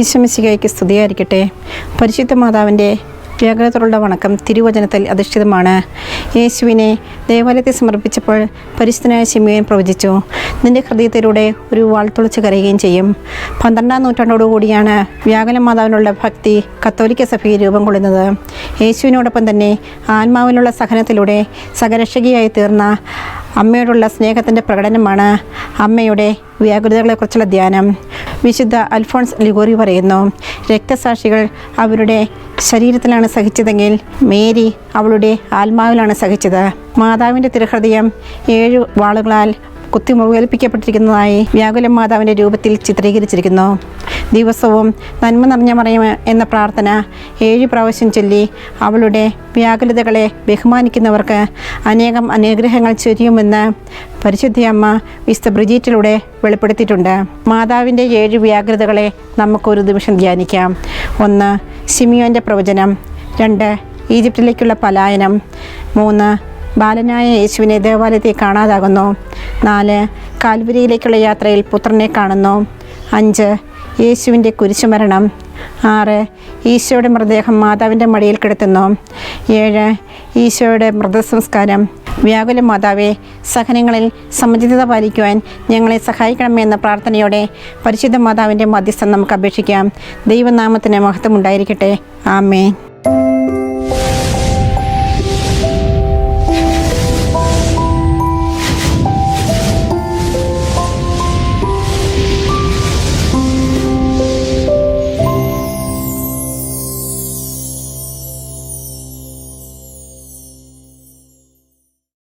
ഈശ്വമിശികയ്ക്ക് സ്തുതിയായിരിക്കട്ടെ. പരിശുദ്ധ മാതാവിന്റെ വ്യാകുലത്തോടുള്ള വണക്കം തിരുവചനത്തിൽ അധിഷ്ഠിതമാണ്. യേശുവിനെ ദേവാലയത്തെ സമർപ്പിച്ചപ്പോൾ പരിശുദ്ധനായ ശിമിയൻ പ്രവചിച്ചു നിന്റെ ഹൃദയത്തിലൂടെ ഒരു വാൾ തുളച്ച് കരയുകയും ചെയ്യും. പന്ത്രണ്ടാം നൂറ്റാണ്ടോടുകൂടിയാണ് വ്യാകുല മാതാവിനുള്ള ഭക്തി കത്തോലിക്ക സഭയിൽ രൂപം കൊള്ളുന്നത്. യേശുവിനോടൊപ്പം തന്നെ ആത്മാവിനുള്ള സഹനത്തിലൂടെ സഹരക്ഷകിയായി തീർന്ന അമ്മയോടുള്ള സ്നേഹത്തിന്റെ പ്രകടനമാണ് അമ്മയുടെ വ്യാകുലതകളെക്കുറിച്ചുള്ള ധ്യാനം. വിശുദ്ധ അൽഫോൺസ് ലിഗോറി പറയുന്നു. രക്തസാക്ഷികൾ അവരുടെ ശരീരത്തിലാണ് സഹിച്ചതെങ്കിൽ മേരി അവളുടെ ആത്മാവിലാണ് സഹിച്ചത്. മാതാവിന്റെ തിരുഹൃദയം ഏഴു വാളുകളാൽ കുത്തി മുറിവേൽപ്പിക്കപ്പെട്ടിരിക്കുന്നതായി വ്യാകുല മാതാവിന്റെ രൂപത്തിൽ ചിത്രീകരിച്ചിരിക്കുന്നു. ദിവസവും നന്മ നിറഞ്ഞ മറിയമ എന്ന പ്രാർത്ഥന ഏഴ് പ്രാവശ്യം ചൊല്ലി അവളുടെ വ്യാകുലതകളെ ബഹുമാനിക്കുന്നവർക്ക് അനേകം അനുഗ്രഹങ്ങൾ ചൊരിയുമെന്ന് പരിശുദ്ധയമ്മ വിശുദ്ധ ബ്രിജീറ്റിലൂടെ വെളിപ്പെടുത്തിയിട്ടുണ്ട്. മാതാവിന്റെ ഏഴ് വ്യാകുലതകളെ നമുക്കൊരു നിമിഷം ധ്യാനിക്കാം. ഒന്ന് സിമിയോന്റെ പ്രവചനം. രണ്ട് ഈജിപ്തിലേക്കുള്ള പലായനം. മൂന്ന് ബാലനായ യേശുവിനെ ദേവാലയത്തിൽ കാണാതാകുന്നു. നാല് കാൽവരിയിലേക്കുള്ള യാത്രയിൽ പുത്രനെ കാണുന്നു. അഞ്ച് യേശുവിന്റെ കുരിശുമരണം. ആറ് ഈശോയുടെ മൃതദേഹം മാതാവിന്റെ മടിയിൽ കിടത്തുന്നു. ഏഴ് ഈശോയുടെ മൃതസംസ്കാരം. വ്യാകുല മാതാവെ സഹനങ്ങളിൽ സമചിതത പാലിക്കുവാൻ ഞങ്ങളെ സഹായിക്കണമെന്ന പ്രാർത്ഥനയോടെ പരിശുദ്ധ മാതാവിന്റെ മധ്യസ്ഥം നമുക്ക് അപേക്ഷിക്കാം. ദൈവനാമത്തിന് മഹത്വം ഉണ്ടായിരിക്കട്ടെ ആമേ